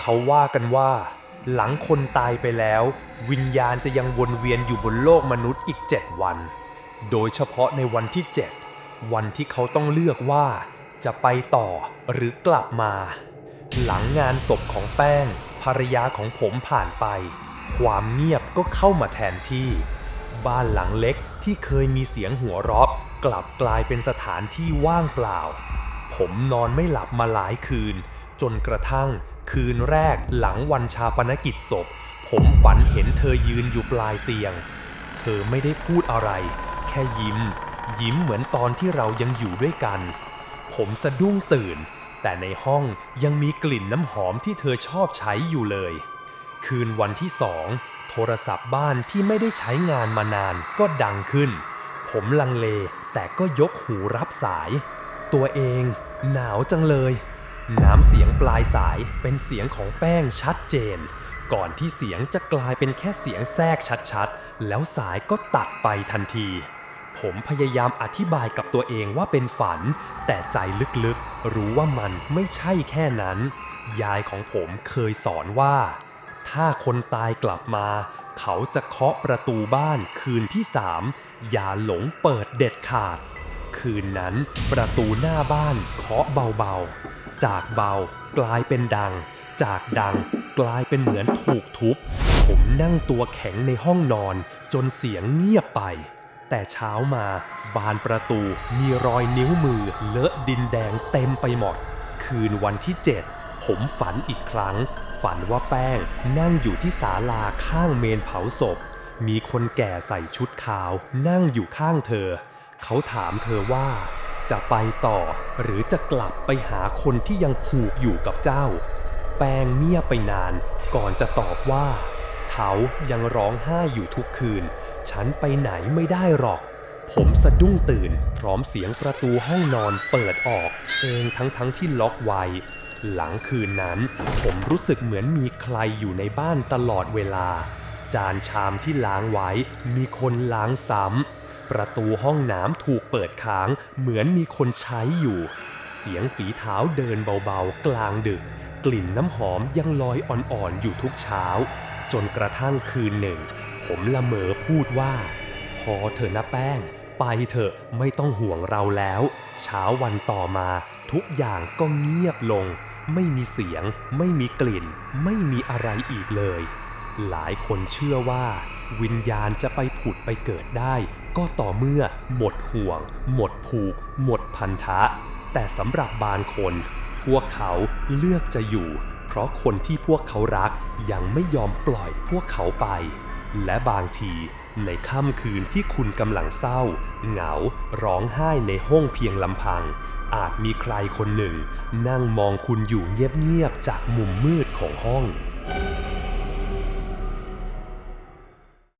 เขาว่ากันว่า หลังคนตายไปแล้ว วิญญาณจะยังวนเวียนอยู่บนโลกมนุษย์อีก 7 วัน โดยเฉพาะในวันที่ 7 วันที่เขาต้องเลือกว่า จะไปต่อหรือกลับมา หลังงานศพของแป้ง ภรรยาของผมผ่านไป ความเงียบก็เข้ามาแทนที่ บ้านหลังเล็กที่เคยมีเสียงหัวเราะกลับกลายเป็นสถานที่ว่างเปล่า ผมนอนไม่หลับมาหลายคืน จนกระทั่ง คืนแรกหลังวันชาปนกิจศพ ผมฝันเห็นเธอยืนอยู่ปลายเตียง เธอไม่ได้พูดอะไร แค่ยิ้ม ยิ้มเหมือนตอนที่เรายังอยู่ด้วยกัน ผมสะดุ้งตื่น แต่ในห้องยังมีกลิ่นน้ำหอมที่เธอชอบใช้อยู่เลย คืนวันที่สองโทรศัพท์บ้านที่ไม่ได้ใช้งานมานานก็ดังขึ้น ผมลังเลแต่ก็ยกหูรับสาย ตัวเองหนาวจังเลย น้ำเสียงปลายสายเป็นเสียงของแป้งชัดเจน ก่อนที่เสียงจะกลายเป็นแค่เสียงแทรกชัดๆ แล้วสายก็ตัดไปทันที ผมพยายามอธิบายกับตัวเองว่าเป็นฝัน แต่ใจลึกๆ รู้ว่ามันไม่ใช่แค่นั้น ยายของผมเคยสอนว่า ถ้าคนตายกลับมา เขาจะเคาะประตูบ้านคืนที่สามอย่าหลงเปิดเด็ดขาด คืนนั้นประตูหน้าบ้านเคาะเบาๆ จากเบากลายเป็นดัง จากดังกลายเป็นเหมือนถูกทุบ ผมนั่งตัวแข็งในห้องนอนจนเสียงเงียบไป แต่เช้ามาบานประตูมีรอยนิ้วมือเลอะดินแดงเต็มไปหมด คืนวันที่ 7 ผมฝันอีกครั้ง ฝันว่าแป้งนั่งอยู่ที่ศาลาข้างเมนเผาศพ มีคนแก่ใส่ชุดขาว นั่งอยู่ข้างเธอ เขาถามเธอว่า จะไปต่อ หรือจะกลับไปหาคนที่ยังผูกอยู่กับเจ้า แปงเงียบไปนาน ก่อนจะตอบว่าเขายังร้องไห้อยู่ทุกคืน ฉันไปไหนไม่ได้หรอก ผมสะดุ้งตื่น พร้อมเสียงประตูห้องนอนเปิดออก เองทั้งๆทที่ล็อกไว้ หลังคืนนั้น ผมรู้สึกเหมือนมีใครอยู่ในบ้านตลอดเวลา จานชามที่ล้างไว้มีคนล้างซ้ำ ประตูห้องน้ำถูกเปิดค้างเหมือนมีคนใช้อยู่ เสียงฝีเท้าเดินเบาๆ กลางดึก กลิ่นน้ำหอมยังลอยอ่อนๆ อยู่ทุกเช้า จนกระทั่งคืนหนึ่ง ผมละเมอพูดว่า พอเถอะนะแป้ง ไปเถอะไม่ต้องห่วงเราแล้ว เช้าวันต่อมาทุกอย่างก็เงียบลง ไม่มีเสียง ไม่มีกลิ่น ไม่มีอะไรอีกเลย หลายคนเชื่อว่า วิญญาณจะไปผุดไปเกิดได้ ก็ต่อเมื่อหมดห่วง หมดผูก หมดพันธะ แต่สำหรับบางคน พวกเขาเลือกจะอยู่ เพราะคนที่พวกเขารักยังไม่ยอมปล่อยพวกเขาไป และบางทีในค่ำคืนที่คุณกำลังเศร้า เหงา ร้องไห้ในห้องเพียงลำพัง อาจมีใครคนหนึ่ง นั่งมองคุณอยู่เงียบๆจากมุมมืดของห้อง